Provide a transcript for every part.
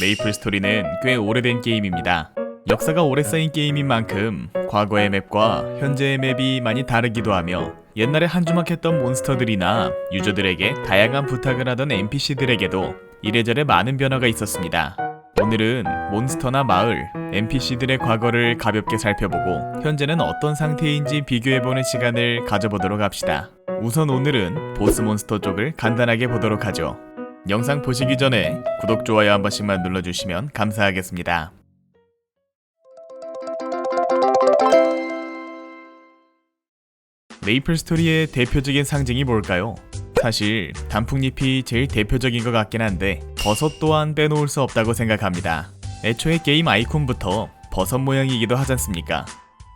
메이플 스토리는 꽤 오래된 게임입니다. 역사가 오래 쌓인 게임인 만큼 과거의 맵과 현재의 맵이 많이 다르기도 하며 옛날에 한주막했던 몬스터들이나 유저들에게 다양한 부탁을 하던 NPC들에게도 이래저래 많은 변화가 있었습니다. 오늘은 몬스터나 마을, NPC들의 과거를 가볍게 살펴보고 현재는 어떤 상태인지 비교해보는 시간을 가져보도록 합시다. 우선 오늘은 보스 몬스터 쪽을 간단하게 보도록 하죠. 영상 보시기 전에 구독, 좋아요 한 번씩만 눌러주시면 감사하겠습니다. 메이플 스토리의 대표적인 상징이 뭘까요? 사실 단풍잎이 제일 대표적인 것 같긴 한데 버섯 또한 빼놓을 수 없다고 생각합니다. 애초에 게임 아이콘부터 버섯 모양이기도 하지 않습니까?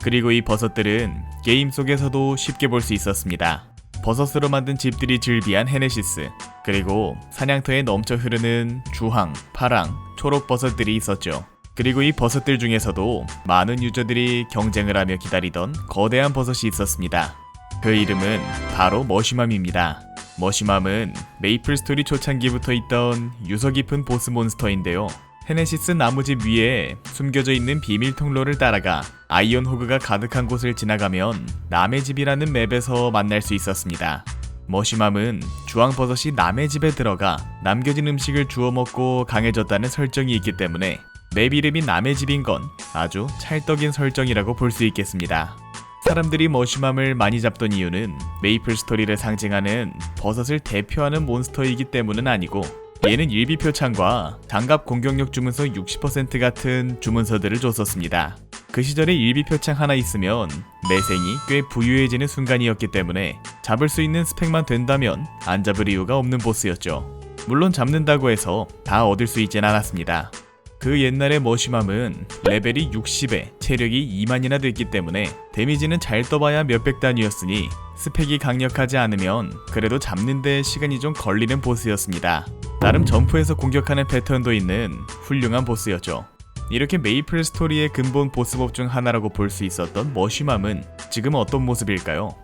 그리고 이 버섯들은 게임 속에서도 쉽게 볼 수 있었습니다. 버섯으로 만든 집들이 즐비한 헤네시스, 그리고 사냥터에 넘쳐 흐르는 주황, 파랑, 초록 버섯들이 있었죠. 그리고 이 버섯들 중에서도 많은 유저들이 경쟁을 하며 기다리던 거대한 버섯이 있었습니다. 그 이름은 바로 머시맘입니다. 머시맘은 메이플 스토리 초창기부터 있던 유서 깊은 보스 몬스터인데요. 헤네시스 나무집 위에 숨겨져 있는 비밀 통로를 따라가 아이온 호그가 가득한 곳을 지나가면 남의 집이라는 맵에서 만날 수 있었습니다. 머시맘은 주황버섯이 남의 집에 들어가 남겨진 음식을 주워 먹고 강해졌다는 설정이 있기 때문에 맵 이름이 남의 집인 건 아주 찰떡인 설정이라고 볼 수 있겠습니다. 사람들이 머시맘을 많이 잡던 이유는 메이플 스토리를 상징하는 버섯을 대표하는 몬스터이기 때문은 아니고 얘는 일비표창과 장갑 공격력 주문서 60% 같은 주문서들을 줬었습니다. 그 시절에 일비표창 하나 있으면 매생이 꽤 부유해지는 순간이었기 때문에 잡을 수 있는 스펙만 된다면 안 잡을 이유가 없는 보스였죠. 물론 잡는다고 해서 다 얻을 수 있진 않았습니다. 그 옛날의 머시맘은 레벨이 60에 체력이 2만이나 됐기 때문에 데미지는 잘 떠봐야 몇백 단위였으니 스펙이 강력하지 않으면 그래도 잡는데 시간이 좀 걸리는 보스였습니다. 나름 점프해서 공격하는 패턴도 있는 훌륭한 보스였죠. 이렇게 메이플 스토리의 근본 보스법 중 하나라고 볼 수 있었던 머시맘은 지금 어떤 모습일까요?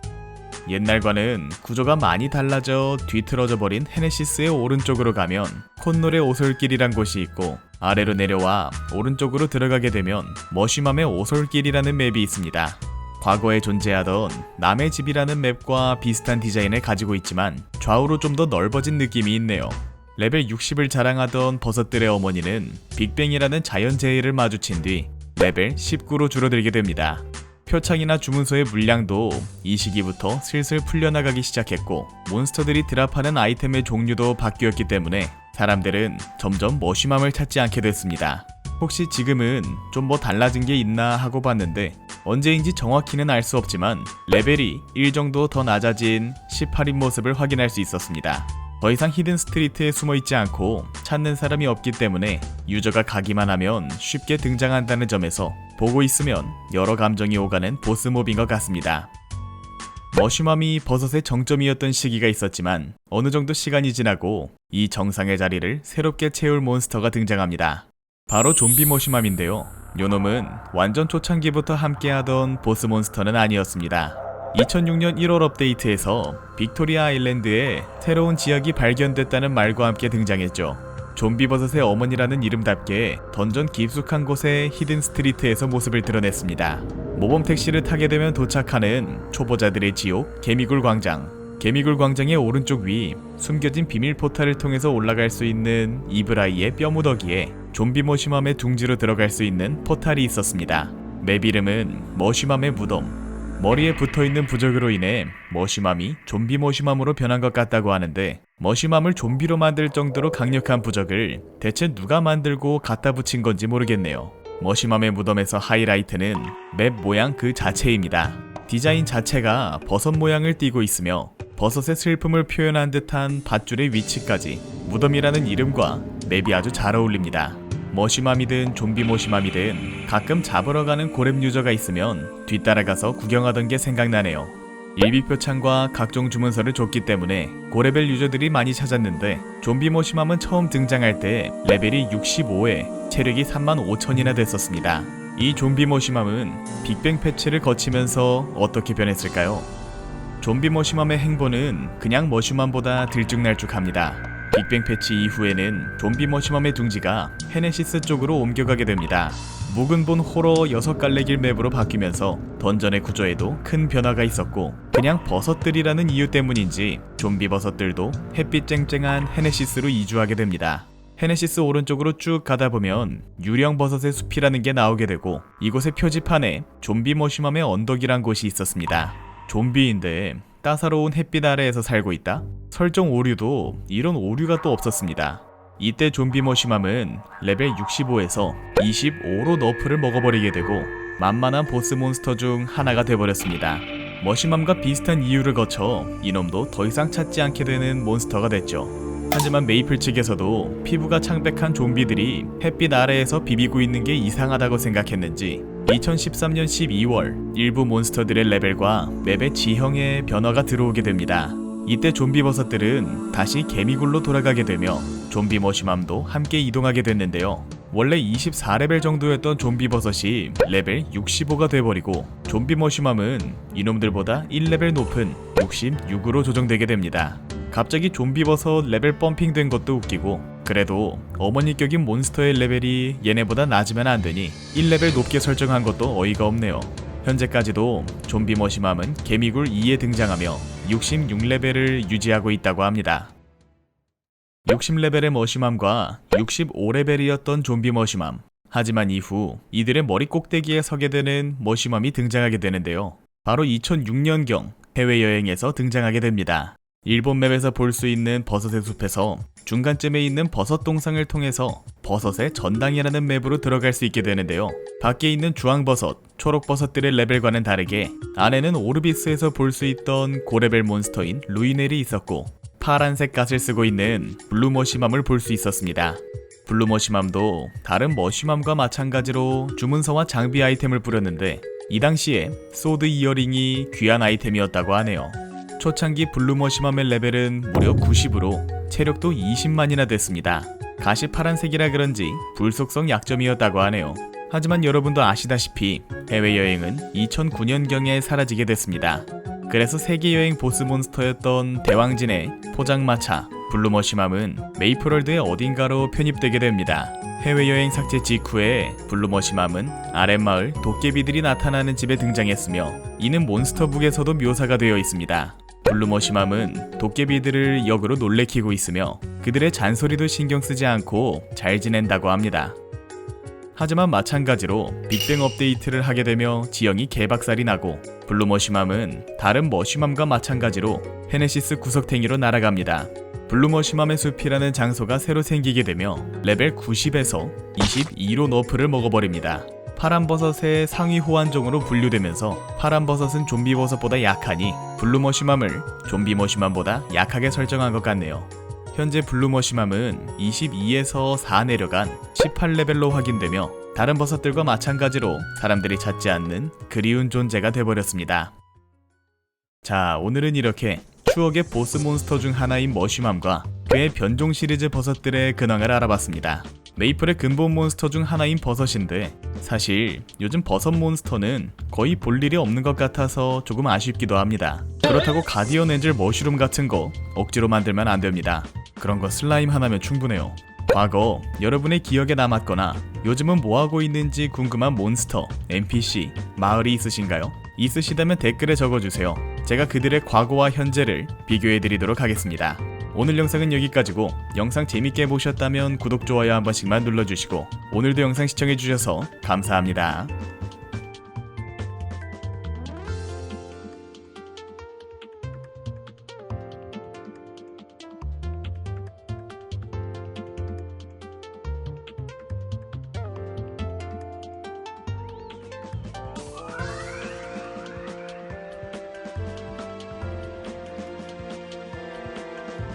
옛날과는 구조가 많이 달라져 뒤틀어져 버린 헤네시스의 오른쪽으로 가면 콘놀의 오솔길이란 곳이 있고 아래로 내려와 오른쪽으로 들어가게 되면 머시맘의 오솔길이라는 맵이 있습니다. 과거에 존재하던 남의 집이라는 맵과 비슷한 디자인을 가지고 있지만 좌우로 좀 더 넓어진 느낌이 있네요. 레벨 60을 자랑하던 버섯들의 어머니는 빅뱅이라는 자연재해를 마주친 뒤 레벨 19로 줄어들게 됩니다. 표창이나 주문서의 물량도 이 시기부터 슬슬 풀려나가기 시작했고 몬스터들이 드랍하는 아이템의 종류도 바뀌었기 때문에 사람들은 점점 머시맘을 찾지 않게 됐습니다. 혹시 지금은 좀 뭐 달라진 게 있나 하고 봤는데 언제인지 정확히는 알 수 없지만 레벨이 1 정도 더 낮아진 18인 모습을 확인할 수 있었습니다. 더 이상 히든 스트리트에 숨어 있지 않고 찾는 사람이 없기 때문에 유저가 가기만 하면 쉽게 등장한다는 점에서 보고 있으면 여러 감정이 오가는 보스 몹인 것 같습니다. 머시맘이 버섯의 정점이었던 시기가 있었지만 어느 정도 시간이 지나고 이 정상의 자리를 새롭게 채울 몬스터가 등장합니다. 바로 좀비 머시맘인데요. 요놈은 완전 초창기부터 함께하던 보스 몬스터는 아니었습니다. 2006년 1월 업데이트에서 빅토리아 아일랜드에 새로운 지역이 발견됐다는 말과 함께 등장했죠. 좀비 버섯의 어머니라는 이름답게 던전 깊숙한 곳의 히든 스트리트에서 모습을 드러냈습니다. 모범 택시를 타게 되면 도착하는 초보자들의 지옥 개미굴 광장. 개미굴 광장의 오른쪽 위 숨겨진 비밀 포탈을 통해서 올라갈 수 있는 이브라이의 뼈무더기에 좀비 머시맘의 둥지로 들어갈 수 있는 포탈이 있었습니다. 맵 이름은 머시맘의 무덤. 머리에 붙어 있는 부적으로 인해 머시맘이 좀비 머시맘으로 변한 것 같다고 하는데 머시맘을 좀비로 만들 정도로 강력한 부적을 대체 누가 만들고 갖다 붙인 건지 모르겠네요. 머시맘의 무덤에서 하이라이트는 맵 모양 그 자체입니다. 디자인 자체가 버섯 모양을 띠고 있으며 버섯의 슬픔을 표현한 듯한 밧줄의 위치까지 무덤이라는 이름과 맵이 아주 잘 어울립니다. 머시맘이든 좀비 머시맘이든 가끔 잡으러 가는 고렙 유저가 있으면 뒤따라가서 구경하던 게 생각나네요. 일비표창과 각종 주문서를 줬기 때문에 고레벨 유저들이 많이 찾았는데 좀비 머시맘은 처음 등장할 때 레벨이 65에 체력이 3만 5천이나 됐었습니다. 이 좀비 머시맘은 빅뱅 패치를 거치면서 어떻게 변했을까요? 좀비 머시맘의 행보는 그냥 머시맘보다 들쭉날쭉합니다. 빅뱅 패치 이후에는 좀비 머시멈의 둥지가 헤네시스 쪽으로 옮겨가게 됩니다. 묵은 본 호러 6갈래 길 맵으로 바뀌면서 던전의 구조에도 큰 변화가 있었고 그냥 버섯들이라는 이유 때문인지 좀비 버섯들도 햇빛 쨍쨍한 헤네시스로 이주하게 됩니다. 헤네시스 오른쪽으로 쭉 가다 보면 유령 버섯의 숲이라는 게 나오게 되고 이곳의 표지판에 좀비 머시멈의 언덕이란 곳이 있었습니다. 좀비인데 따사로운 햇빛 아래에서 살고 있다? 설정 오류도 이런 오류가 또 없었습니다. 이때 좀비 머시맘은 레벨 65에서 25로 너프를 먹어버리게 되고 만만한 보스 몬스터 중 하나가 돼버렸습니다. 머시맘과 비슷한 이유를 거쳐 이놈도 더 이상 찾지 않게 되는 몬스터가 됐죠. 하지만 메이플 측에서도 피부가 창백한 좀비들이 햇빛 아래에서 비비고 있는 게 이상하다고 생각했는지 2013년 12월 일부 몬스터들의 레벨과 맵의 지형에 변화가 들어오게 됩니다. 이때 좀비 버섯들은 다시 개미굴로 돌아가게 되며 좀비 머시맘도 함께 이동하게 됐는데요. 원래 24레벨 정도였던 좀비 버섯이 레벨 65가 돼버리고 좀비 머시맘은 이놈들보다 1레벨 높은 66으로 조정되게 됩니다. 갑자기 좀비 버섯 레벨 펌핑 된 것도 웃기고 그래도 어머니 격인 몬스터의 레벨이 얘네보다 낮으면 안 되니 1레벨 높게 설정한 것도 어이가 없네요. 현재까지도 좀비 머시맘은 개미굴 2에 등장하며 66레벨을 유지하고 있다고 합니다. 60레벨의 머시맘과 65레벨이었던 좀비 머시맘. 하지만 이후 이들의 머리 꼭대기에 서게 되는 머시맘이 등장하게 되는데요. 바로 2006년경 해외여행에서 등장하게 됩니다. 일본 맵에서 볼 수 있는 버섯의 숲에서 중간쯤에 있는 버섯 동상을 통해서 버섯의 전당이라는 맵으로 들어갈 수 있게 되는데요. 밖에 있는 주황버섯, 초록버섯들의 레벨과는 다르게 안에는 오르비스에서 볼 수 있던 고레벨 몬스터인 루이넬이 있었고 파란색 갓을 쓰고 있는 블루머시맘을 볼 수 있었습니다. 블루머시맘도 다른 머시맘과 마찬가지로 주문서와 장비 아이템을 뿌렸는데 이 당시에 소드 이어링이 귀한 아이템이었다고 하네요. 초창기 블루머시맘의 레벨은 무려 90으로 체력도 20만이나 됐습니다. 가시 파란색이라 그런지 불속성 약점이었다고 하네요. 하지만 여러분도 아시다시피 해외여행은 2009년경에 사라지게 됐습니다. 그래서 세계여행 보스 몬스터였던 대왕진의 포장마차 블루머시맘은 메이플월드의 어딘가로 편입되게 됩니다. 해외여행 삭제 직후에 블루머시맘은 아랫마을 도깨비들이 나타나는 집에 등장했으며 이는 몬스터북에서도 묘사가 되어 있습니다. 블루머시맘은 도깨비들을 역으로 놀래키고 있으며 그들의 잔소리도 신경 쓰지 않고 잘 지낸다고 합니다. 하지만 마찬가지로 빅뱅 업데이트를 하게 되며 지형이 개박살이 나고 블루머시맘은 다른 머시맘과 마찬가지로 헤네시스 구석탱이로 날아갑니다. 블루머시맘의 숲이라는 장소가 새로 생기게 되며 레벨 90에서 22로 너프를 먹어버립니다. 파란버섯의 상위 호환종으로 분류되면서 파란버섯은 좀비버섯보다 약하니 블루머시맘을 좀비머시맘보다 약하게 설정한 것 같네요. 현재 블루머시맘은 22에서 4 내려간 18레벨로 확인되며 다른 버섯들과 마찬가지로 사람들이 찾지 않는 그리운 존재가 돼버렸습니다. 자, 오늘은 이렇게 추억의 보스 몬스터 중 하나인 머시맘과 그의 변종 시리즈 버섯들의 근황을 알아봤습니다. 메이플의 근본 몬스터 중 하나인 버섯인데 사실 요즘 버섯 몬스터는 거의 볼 일이 없는 것 같아서 조금 아쉽기도 합니다. 그렇다고 가디언 엔젤 머쉬룸 같은 거 억지로 만들면 안 됩니다. 그런 거 슬라임 하나면 충분해요. 과거 여러분의 기억에 남았거나 요즘은 뭐하고 있는지 궁금한 몬스터, NPC, 마을이 있으신가요? 있으시다면 댓글에 적어주세요. 제가 그들의 과거와 현재를 비교해드리도록 하겠습니다. 오늘 영상은 여기까지고 영상 재밌게 보셨다면 구독, 좋아요 한 번씩만 눌러주시고 오늘도 영상 시청해주셔서 감사합니다.